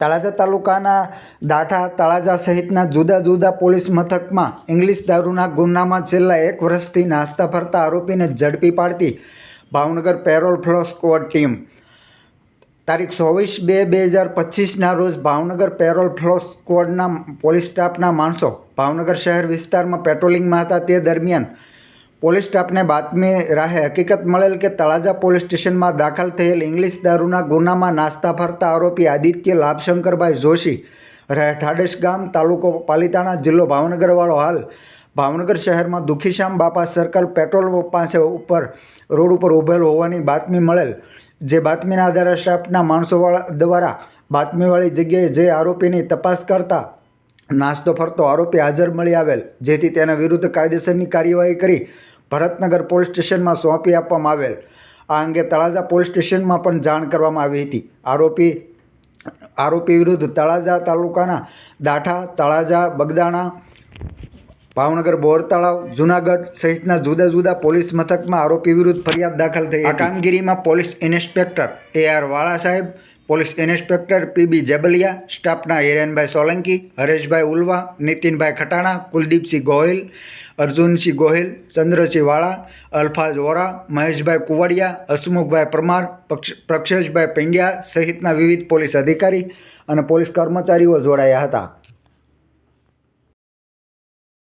તળાજા તાલુકાના દાઠા તળાજા સહિતના જુદા જુદા પોલીસ મથકમાં ઇંગ્લિશ દારૂના ગુનામાં છેલ્લા એક વર્ષથી નાસ્તા ફરતા આરોપીને ઝડપી પાડતી Bhavnagar parole furlough squad team. તારીખ ચોવીસ બે બે હજાર પચીસના રોજ ભાવનગર પેરોલ ફ્લો સ્ક્વોડના પોલીસ સ્ટાફના માણસો ભાવનગર શહેર વિસ્તારમાં પેટ્રોલિંગમાં હતા. તે દરમિયાન પોલીસ સ્ટાફને બાતમી રાહે હકીકત મળેલ કે તળાજા પોલીસ સ્ટેશનમાં દાખલ થયેલ ઇંગ્લિશ દારૂના ગુનામાં નાસ્તા ફરતા આરોપી આદિત્ય લાભશંકરભાઈ જોશી રહે ઠાડેશ ગામ, તાલુકો પાલિતાણા જિલ્લો ભાવનગરવાળો હાલ. ભાવનગર શહેરમાં દુખીશ્યામ બાપા સર્કલ પેટ્રોલ પાસે ઉપર, રોડ ઉપર ઊભેલ હોવાની બાતમી મળેલ, જે બાતમીના આધારે સ્ટાફના માણસોવાળા દ્વારા બાતમીવાળી જગ્યાએ જે આરોપીની તપાસ કરતા નાસ્તો ફરતો આરોપી હાજર મળી આવેલ જેથી તેના વિરુદ્ધ કાયદેસરની કાર્યવાહી કરી ભરતનગર પોલીસ સ્ટેશનમાં સોંપી આપવામાં આવેલ. આ અંગે તળાજા પોલીસ સ્ટેશનમાં પણ જાણ કરવામાં આવી હતી. આરોપી આરોપી વિરુદ્ધ તળાજા તાલુકાના દાઠા તળાજા બગદાણા ભાવનગર બોર તળાવ જુનાગઢ સહિતના જુદા જુદા પોલીસ મથકમાં આરોપી વિરુદ્ધ ફરિયાદ દાખલ થઈ આ કામગીરીમાં પોલીસ ઇન્સ્પેક્ટર એ આર વાળા સાહેબ પોલીસ ઇન્સ્પેક્ટર પીબી જેબલિયા, સ્ટાફના હિરેનભાઈ સોલંકી, હરેશભાઈ ઉલવા, નીતિનભાઈ ખટાણા, કુલદીપસિંહ ગોહિલ, અર્જુનસિંહ ગોહિલ, ચંદ્રસિંહ વાળા, અલ્ફાઝ વોરા, મહેશભાઈ કુવાડિયા, હસમુખભાઈ પરમાર પ્રક્ષેશભાઈ પંડ્યા સહિતના વિવિધ પોલીસ અધિકારી અને પોલીસ કર્મચારીઓ જોડાયા હતા.